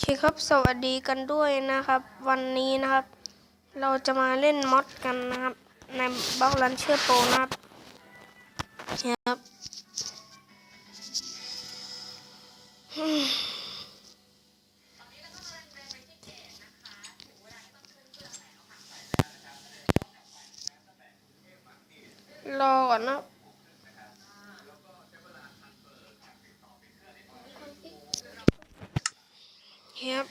เคครับสวัสดีกันด้วยนะครับ วันนี้นะครับ เราจะมาเล่นมอดกันนะครับ ในบล็อกลันเชอร์โปรนะครับครับรอก่อนนะ ครับ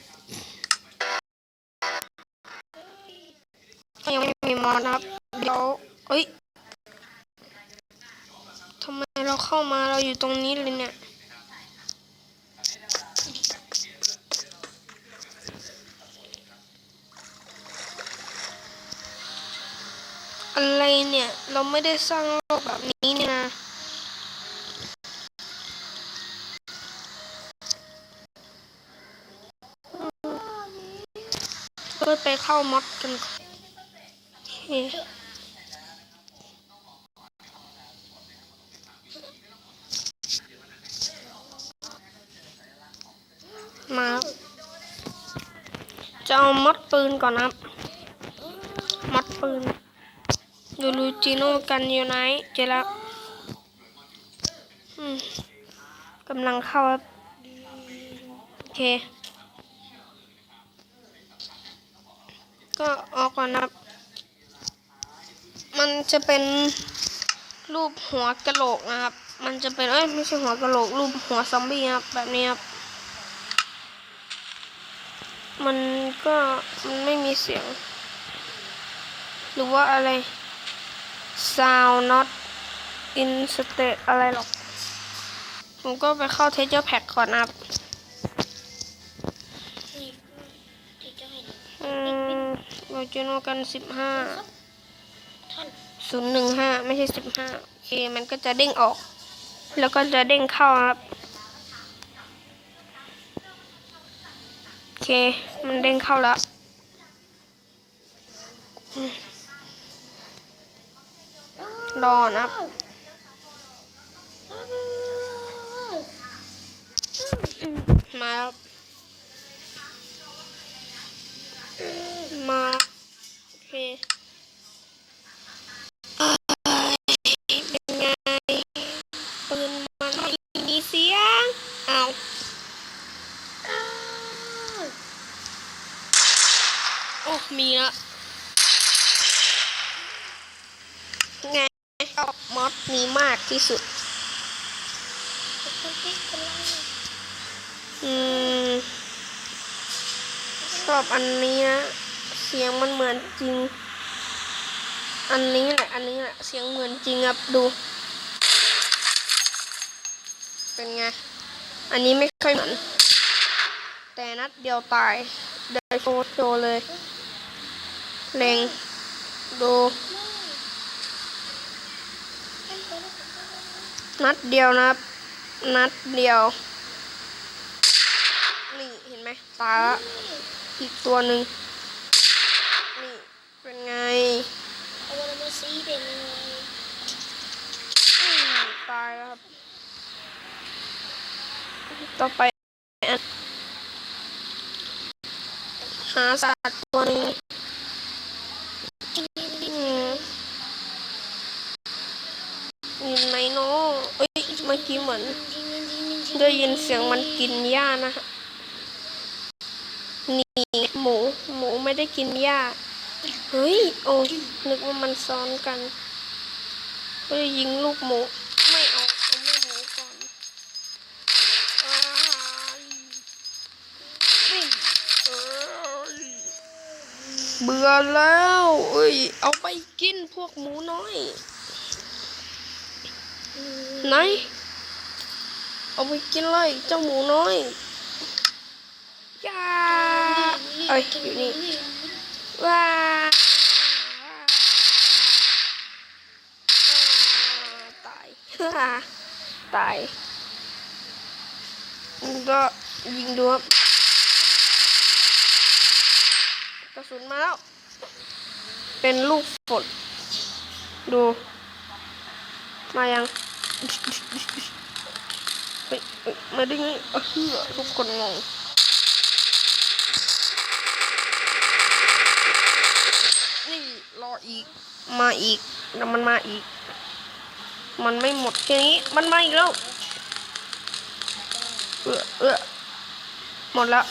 ยังไม่มีมอสนะครับ เดี๋ยวเอ้ยทำไมเราเข้ามาเราอยู่ตรงนี้เลยเนี่ยอะไรเนี่ย เราไม่ได้สร้างโลกแบบนี้นี่ย นะก็ไปเข้ามอดกันมา จะเอามอดปืนก่อนนะครับมอดปืนดูลูจิโน่กันอยู่ไหนเจอแล้วกำลังเข้าครับโอเค ก็ออกก่อนนะครับ มันจะเป็นรูปหัวกะโหลกนะครับ มันจะเป็นเอ้ยไม่ใช่หัวกะโหลก รูปหัวซอมบี้ครับแบบนี้ครับ มันก็มันไม่มีเสียง หรือว่าอะไร sound not in state อะไรหรอก ผมก็ไปเข้า texture pack ก่อนนะครับ เจะโนกันสิบห้าศูนย์หนึ่งห้าไม่ใช่สิบห้าโอเคมันก็จะเด้งออก แล้วก็จะเด้งเข้าครับโอเค มันเด้งเข้าแล้วรอนะครับมาแล้วมาโอ เคเอ้ยเป็นไงปืนมันมีเสียงเอาวโอ้มีละไงชอบมอดนี้มากที่สุดอืมชอบอันนี้นะ เสียงมันเหมือนจริง อันนี้แหละ อันนี้แหละ เสียงเหมือนจริงครับดู เป็นไง อันนี้ไม่ค่อยเหมือน แต่นัดเดียวตายเดี๋ยโชว์โชว์เลยเล็งดูนัดเดียวนะครับ นัดเดียว นี่เห็นไหมตาละอีกตัวหนึ่ง เป็นไงเอาวันมาซีเป็นไงอืมตายแล้วครับ ต่อไปหาสัตว์ตัวนึงอืมอยู่ไหนเนาะเอ้ยเมื่อกี้เหมือน ได้ยินเสียงมันกินหญ้านะฮะนี่หมู หมูไม่ได้กินหญ้า เฮ้ย โอ้ นึกว่ามันซ้อนกันก็เลยยิงลูกหมู ไม่เอาเอาแม่หมูก่อนอ้ายนี่เอ้ยเบื่อแล้ว เอ้ย เอาไปกินพวกหมูน้อย ไหน เอาไปกินเลยเจ้าหมูน้อยย่าเอ้ยอยู่นี่ ว้าตายตายก็ยิงดูครับกระสุนมาแล้ว เป็นลูกฝนดู มายังเฮ้ยเฮ้ยมาได้ไงเออทุกคนงง ร ออีก มาอีกแล้วมันมาอีก มันไม่หมดแค่นี้ มันมาอีกแล้ว เออเออหมดแล้ว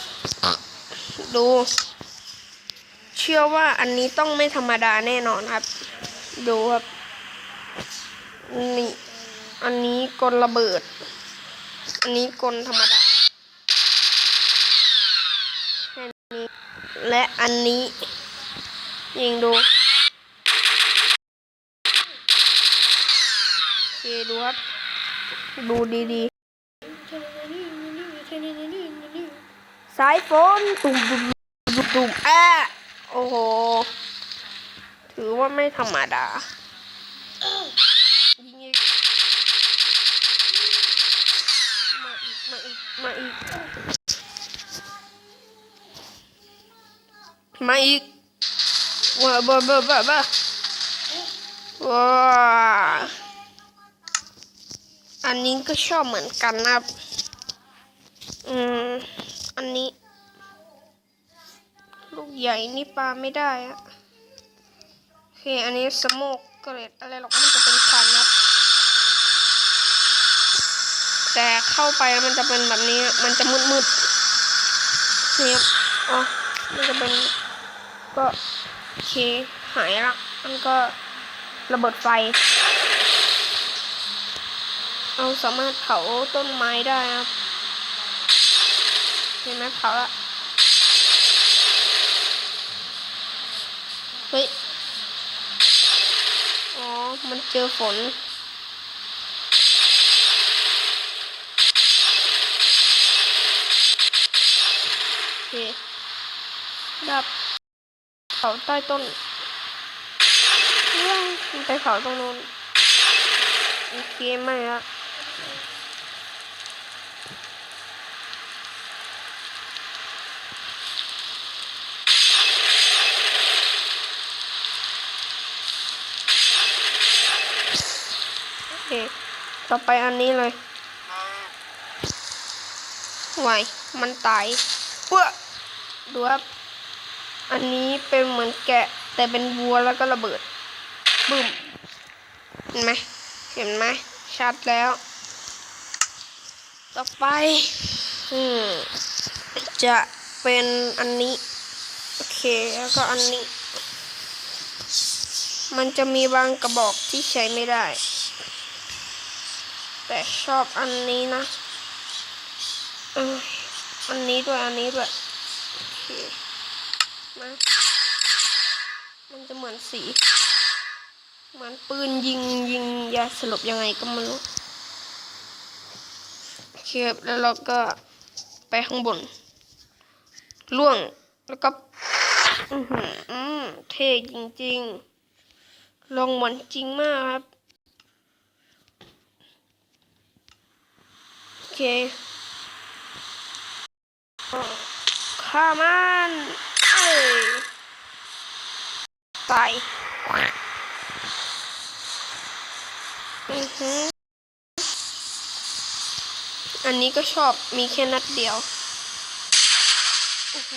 ดู เชื่อว่าอันนี้ต้องไม่ธรรมดาแน่นอนครับ ดูครับ นี่ อันนี้กลระเบิด อันนี้กลธรรมดาแค่นี้และอันนี้ยิงดู โอ เคดูครับ ดูดีๆสายฝนตุ่มตุ่มตุ่มตุ่มแอะโอ้โห ถือว่าไม่ธรรมดายิงอีกมาอีก มาอีก มาอีก มาอีกว้าบ้าบ้าบ้าบ้า อันนี้ก็ชอบเหมือนกันนะครับ อืม อันนี้ ลูกใหญ่นี่ปลาไม่ได้อะโอเค อันนี้สโมกเกรดอะไรหรอกมันจะเป็นควันนะแต่เข้าไปมันจะเป็นแบบนี้ มันจะมืดๆนี่อ๋อมันจะเป็น ก็โอเค หายละ มันก็ระเบิดไฟ เราสามารถเผาต้นไม้ได้ครับเห็นไหมเผาละเฮ้ย อ๋อ มันเจอฝนโอเคดับเผาใต้ต้นว้าวมันไปเผาตรงนู้นโอเคไม่ละโอเคต่อไปอันนี้เลย ไหว มันตายเว้อดูครับ อันนี้เป็นเหมือนแกะ แต่เป็นวัวแล้วก็ระเบิดบึ้ม เห็นไหม เห็นไหม ชัดแล้ว ต่อไป อืม จะเป็นอันนี้ โอเค แล้วก็อันนี้ มันจะมีบางกระบอกที่ใช้ไม่ได้ แต่ชอบอันนี้นะ อันนี้ด้วย อันนี้ด้วย โอเคมามันจะเหมือนสี เหมือนปืนยิงยิงยาสลบยังไงก็ไม่รู้ ครับแล้วเราก็ไปข้างบนล่วงแล้วก็อือหืออืมเท่จริงๆ ลงเหมือนจริงมากครับ โอเคฆ่ามันตายอือหื อันนี้ก็ชอบมีแค่นัดเดียวโอ้โห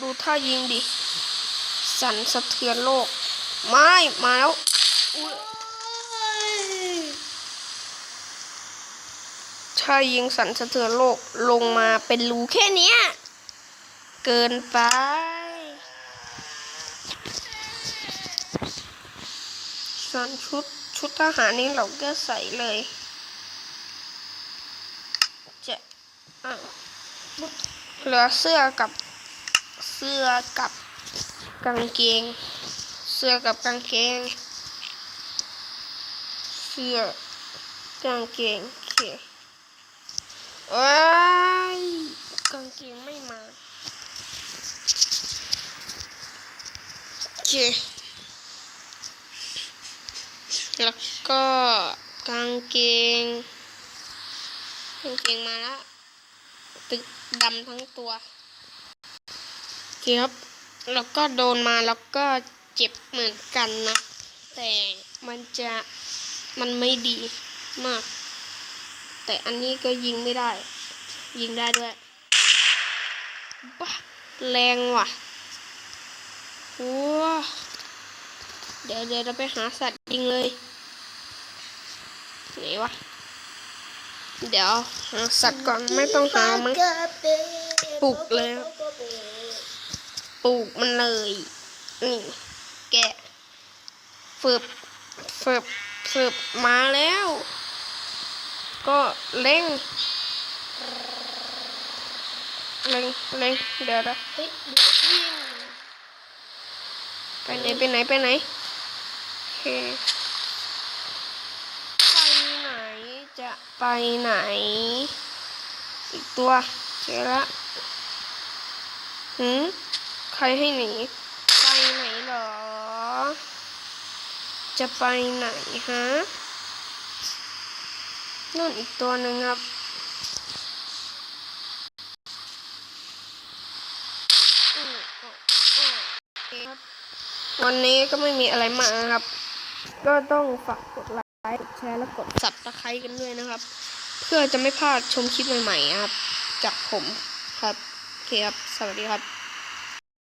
ดูท่ายิงดิ สั่นสะเทือนโลก ไม่ มาแล้วอุ๊ยถ้ายิงสั่นสะเทือนโลกลงมาเป็นรูแค่เนี้ยเกินไปส่วนชุดชุดทหารนี่เราก็ใส่เลย จะอะ เหลือเสื้อกับเสื้อกับกางเกง เสื้อกับกางเกง เสื้อกางเกงโอเคเอ้ยกางเกงไม่มาโอเคแล้วก็กางเกงกางเกงมาแล้ว ตึกดำทั้งตัวโอเคครับ แล้วก็โดนมาแล้วก็เจ็บเหมือนกันนะ แต่มันจะมันไม่ดีมาก แต่อันนี้ก็ยิงไม่ได้ ยิงได้ด้วยบ้าแรงว่ะว้าเดี๋ยวเดี๋ยวเราไปหาสัตว์ยิงเลยไหนวะ เดี๋ยวหาสัตว์ก่อนไม่ต้องหามั้งปลุกเลยปลูกมันเลยนี่แกะฝึบฝึบฝึบมาแล้ว ก็เร่งเร่งเร่งเดี๋ยวนะไปไหนไปไหนไปไหนโอเคไปไหนจะ ไปไหน อีกตัวเจอละหืมใครให้หนี ไปไหนเหรอ จะไปไหนฮะนู่นอีกตัวหนึ่งครับอืมอ๋ออ๋อโอเคครับวันนี้ก็ไม่มีอะไรมากครับ ก็ต้องฝากกดไลค์ ลค์แชร์และกดสับตะไคร้กันด้วยนะครับ เพื่อจะไม่พลาดชมคลิปใหม่ๆครับ จากผมครับโอเคครับ สวัสดีครับ